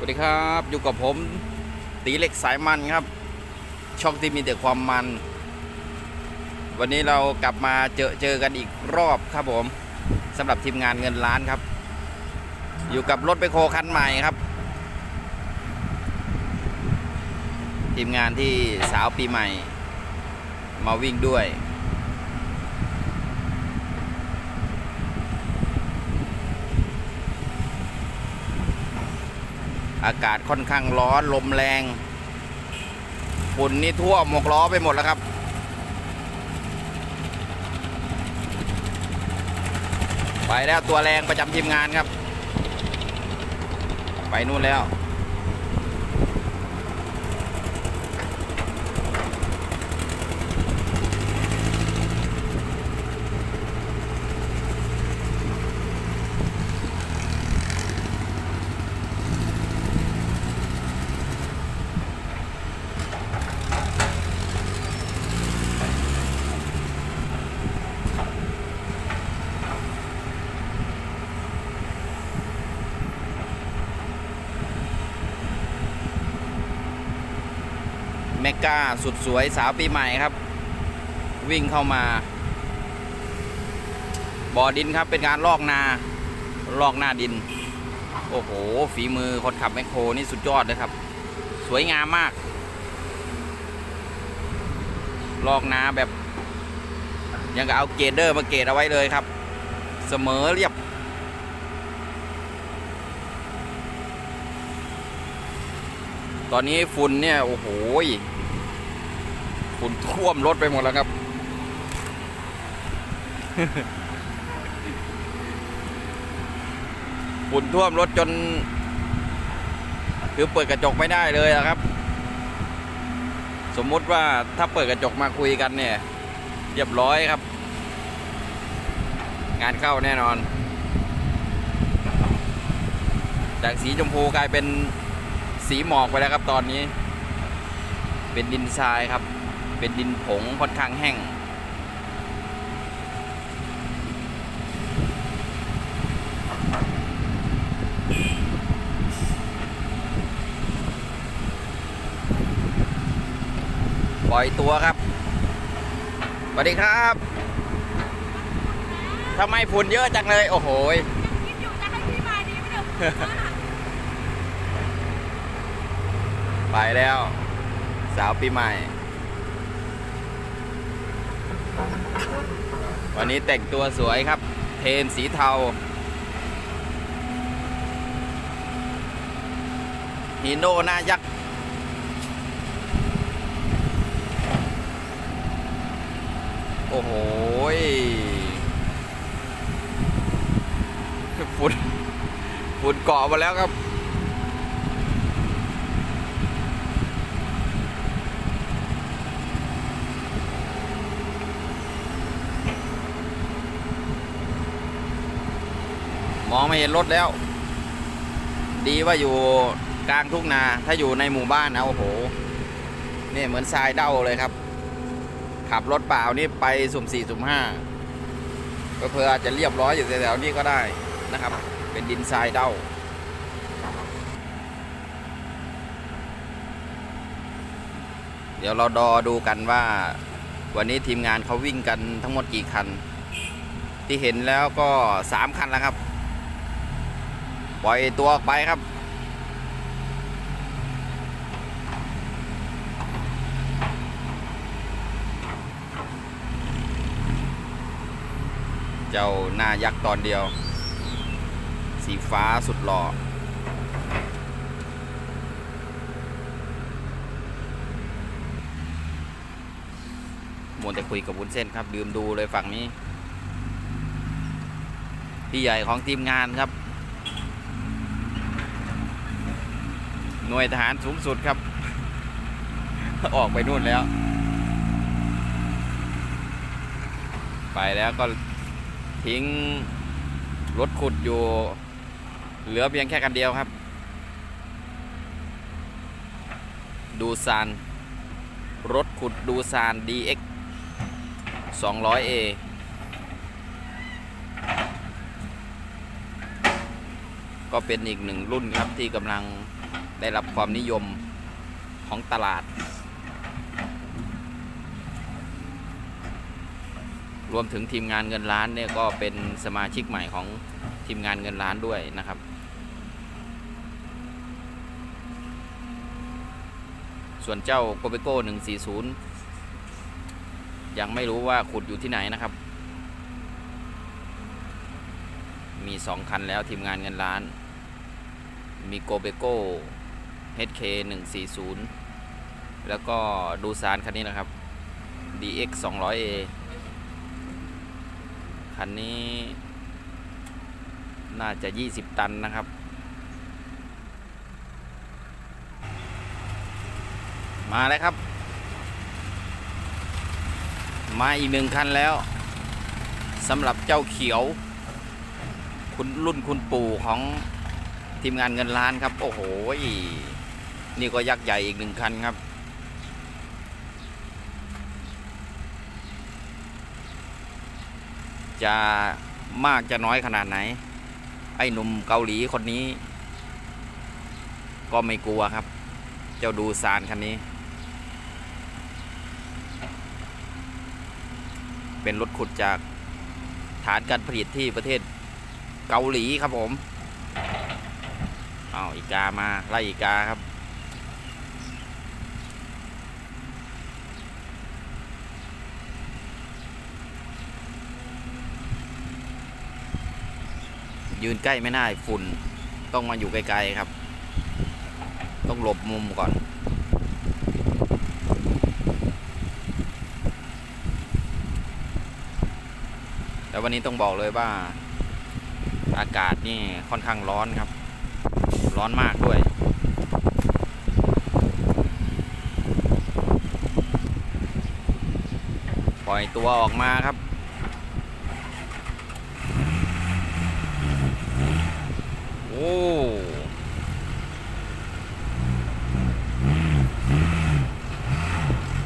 สวัสดีครับ อยู่กับผมตีเหล็กสายมันครับ ช่องที่มีแต่ความมัน วันนี้เรากลับมาเจอเจอกันอีกรอบครับผมสำหรับทีมงานเงินล้านครับ อยู่กับรถไปโคคันใหม่ครับ ทีมงานที่สาวปีใหม่ มาวิ่งด้วย อากาศค่อนข้างร้อนลมแรงฝุ่นนี่ทั่วหมกล้อไปหมดแล้วครับไปแล้วตัวแรงประจำทีมงานครับ ไปนู่นแล้ว มกาสุดสวยสาวปีใหม่ครับ วิ่งเข้ามา บ่อดินครับเป็นการลอกนา ลอกหน้าดิน โอ้โห ฝีมือคนขับแมคโครนี่สุดยอดเลยครับ สวยงามมาก ลอกนาแบบ ยังกับเอาเกรเดอร์มาเกรดเอาไว้เลยครับ เสมอเรียบตอนนี้ฝุ่นเนี่ย โอ้โห ฝุ่นท่วมรถไปหมดแล้วครับ ฝุ่นท่วมรถจน คือเปิดกระจกไม่ได้เลยอะครับ สมมุติว่าถ้าเปิดกระจกมาคุยกันเนี่ยเรียบร้อยครับ งานเข้าแน่นอน จากสีชมพูกลายเป็นสีหมอกไปแล้วครับตอนนี้ เป็นดินทรายครับ เป็นดินผงค่อนข้างแห้ง ปล่อยตัวครับสวัสดีครับทำไมฝุ่นเยอะจังเลย โอ้โหยคิดอยู่จะให้พี่มาดีไม่เดี๋ยวไปแล้ว สาวปีใหม่ วันนี้แต่งตัวสวยครับ เทนสีเทาฮีโน่หน้ายักษ์โอ้โหฝุ่นฝุ่นเกาะมาแล้วครับ มองไม่เห็นรถแล้ว ดีว่าอยู่กลางทุ่งนา ถ้าอยู่ในหมู่บ้านนะโอ้โหนี่เหมือนทรายเด้าเลยครับ ขับรถเปล่านี่ไปสุ่มสี่สุ่มห้าก็เพื่ออาจจะเรียบร้อยอยู่แถวๆนี้ก็ได้นะครับ เป็นดินทรายเด้าเดี๋ยวเราดอดูกันว่า วันนี้ทีมงานเขาวิ่งกันทั้งหมดกี่คัน ที่เห็นแล้วก็สามคันแล้วครับ ปล่อยตัวออกไปครับ เจ้าหน้ายักษ์ตอนเดียว สีฟ้าสุดหล่อมวนแต่คุยกับวุ้นเส้นครับลืมดูเลยฝั่งนี้ พี่ใหญ่ของทีมงานครับ หน่วยทหารสูงสุดครับ ออกไปนู่นแล้ว ไปแล้วก็ทิ้งรถขุดอยู่ เหลือเพียงแค่กันเดียวครับ ดูซาน รถขุดดูซาน DX 200A ก็เป็นอีกหนึ่งรุ่นครับที่กำลัง ได้รับความนิยมของตลาด รวมถึงทีมงานเงินล้านเนี่ยก็เป็นสมาชิกใหม่ของทีมงานเงินล้านด้วยนะครับส่วนเจ้าโกเบโก้140 ยังไม่รู้ว่าขุดอยู่ที่ไหนนะครับ มี 2 คันแล้วทีมงานเงินล้าน มีโกเบโก้ HK 140 แล้วก็ดูซานคันนี้นะครับ DX 200A คันนี้ น่าจะ 20 ตันนะครับ มาแล้วครับ มาอีกหนึ่งคันแล้วสำหรับเจ้าเขียว คุณรุ่นคุณปู่ของ ทีมงานเงินล้านครับ โอ้โหนี่ก็ยักษ์ใหญ่อีกหนึ่งคันครับ จะมากจะน้อยขนาดไหน ไอ้หนุ่มเกาหลีคนนี้ ก็ไม่กลัวครับ เจ้าดูซานคันนี้ เป็นรถขุดจากฐานการผลิตที่ประเทศเกาหลีครับผม เอาอีกามาไล่อีกาครับยืนใกล้ไม่ได้ฝุ่นต้องมาอยู่ไกลๆครับ ต้องหลบมุมก่อนแต่วันนี้ต้องบอกเลยว่า อากาศนี่ค่อนข้างร้อนครับ ร้อนมากด้วย ปล่อยตัวออกมาครับ โอ้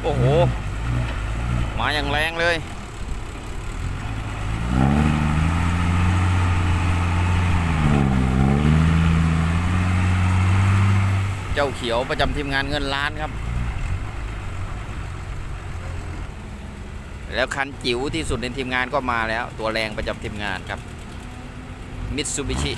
โอ้โห มาอย่างแรงเลย เจ้าเขียวประจำทีมงานเงินล้านครับ แล้วคันจิ๋วที่สุดในทีมงานก็มาแล้ว ตัวแรงประจำทีมงานครับมิตซูบิชิ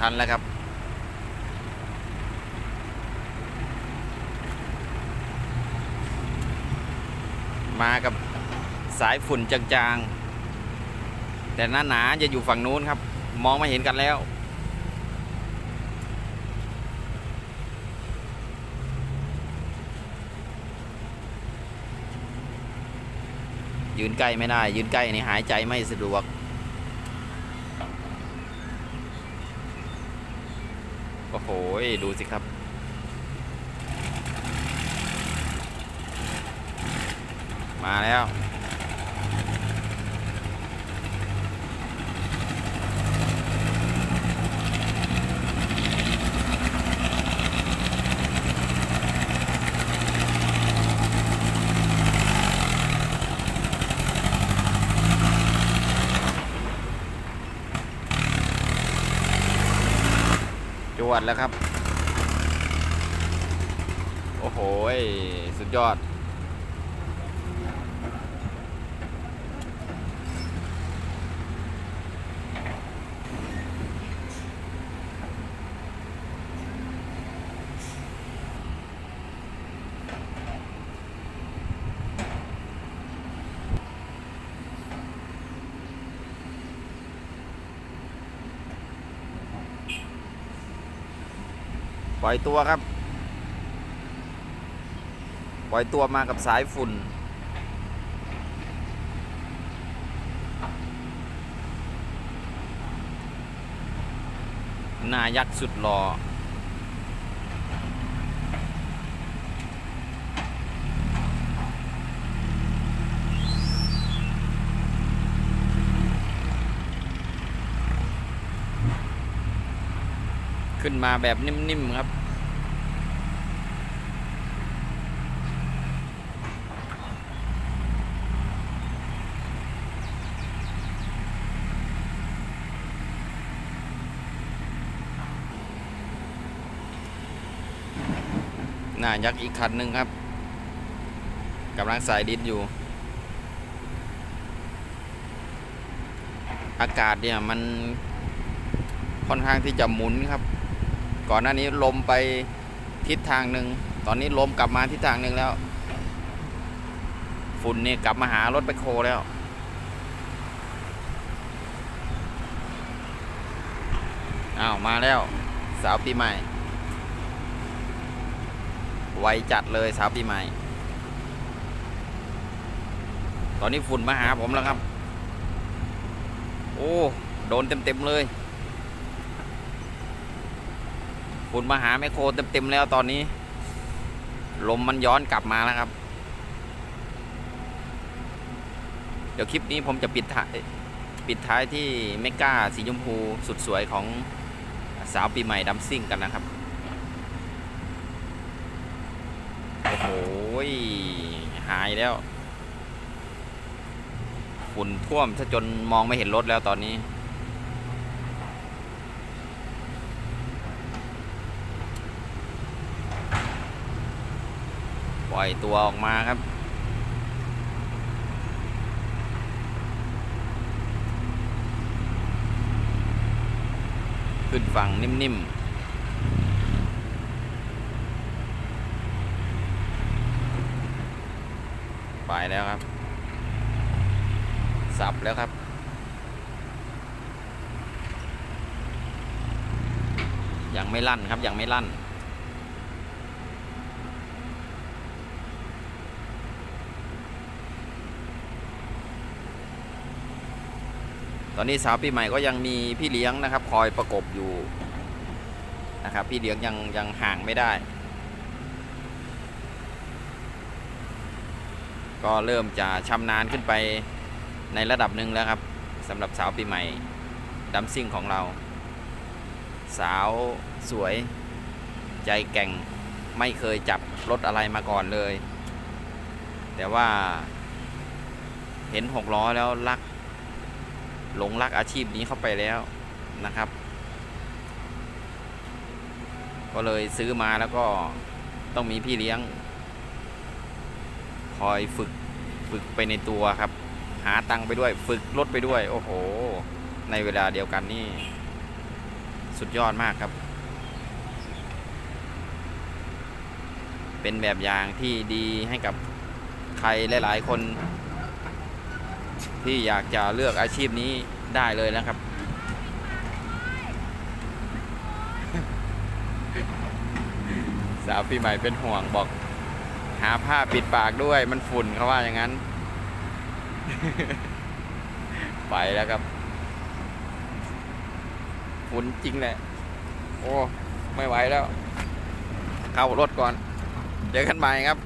มาอีกคันแล้วครับ มากับสายฝุ่นจางๆ แต่หน้าหนาจะอยู่ฝั่งนู้นครับ มองไม่เห็นกันแล้วยืนใกล้ไม่ได้ ยืนใกล้นี่หายใจไม่สะดวก อ้โห ดูสิครับ มาแล้ว จ วจแล้วครับ โอ้โหสุดยอด ปล่อยตัวครับ ปล่อยตัวมากับสายฝุ่น หน้ายักษ์สุดหล่อ ขึ้นมาแบบนิ่มๆครับ หน้ายักษ์อีกคันหนึ่งครับกำลังสายดินอยู่ อากาศเนี่ยมันค่อนข้างที่จะหมุนครับ ก่อนหน้านี้ลมไปทิศทางหนึ่ง ตอนนี้ลมกลับมาทิศทางหนึ่งแล้ว ฝุ่นนี่กลับมาหารถไปโคแล้ว อ้าว มาแล้ว สาวปีใหม่ ไวจัดเลยสาวปีใหม่ ตอนนี้ฝุ่นมาหาผมแล้วครับ โอ้ โดนเต็มๆเลย ฝุ่นมาหาแมคโครเต็มๆแล้วตอนนี้ ลมมันย้อนกลับมาแล้วครับ เดี๋ยวคลิปนี้ผมจะปิดท้ายปิดท้ายที่เมก้าสีชมพูสุดสวยของสาวปีใหม่ดัมซิ่งกันนะครับ โอ้โหหายแล้วฝุ่นท่วมซะจนมองไม่เห็นรถแล้วตอนนี้ ล่อยตัวออกมาครับ ขึ้นฝั่งนิ่มๆไปแล้วครับ สับแล้วครับ ยังไม่ลั่นครับยังไม่ลั่น ตอนนี้สาวปีใหม่ก็ยังมีพี่เลี้ยงนะครับ คอยประกบอยู่นะครับ พี่เลี้ยงยังยังห่างไม่ได้ ก็เริ่มจะชำนาญขึ้นไปในระดับหนึ่งแล้วครับสำหรับสาวปีใหม่ดัมซิ่งของเรา สาวสวยใจแก่งไม่เคยจับรถอะไรมาก่อนเลย แต่ว่าเห็นหกล้อแล้วรัก หลงรักอาชีพนี้เข้าไปแล้วนะครับ ก็เลยซื้อมาแล้วก็ต้องมีพี่เลี้ยง คอยฝึกฝึกไปในตัวครับ หาตังค์ไปด้วย ฝึกรถไปด้วย โอ้โห ในเวลาเดียวกันนี่ สุดยอดมากครับ เป็นแบบอย่างที่ดีให้กับใครหลาย ๆ คน ที่อยากจะเลือกอาชีพนี้ได้เลยนะครับ สาวปีใหม่เป็นห่วงบอก หาผ้าปิดปากด้วยมันฝุ่นเขาว่าอย่างนั้น ไปแล้วครับ ฝุ่นจริงแหละ โอ้ ไม่ไหวแล้ว เข้ารถก่อน เจอกันใหม่ครับ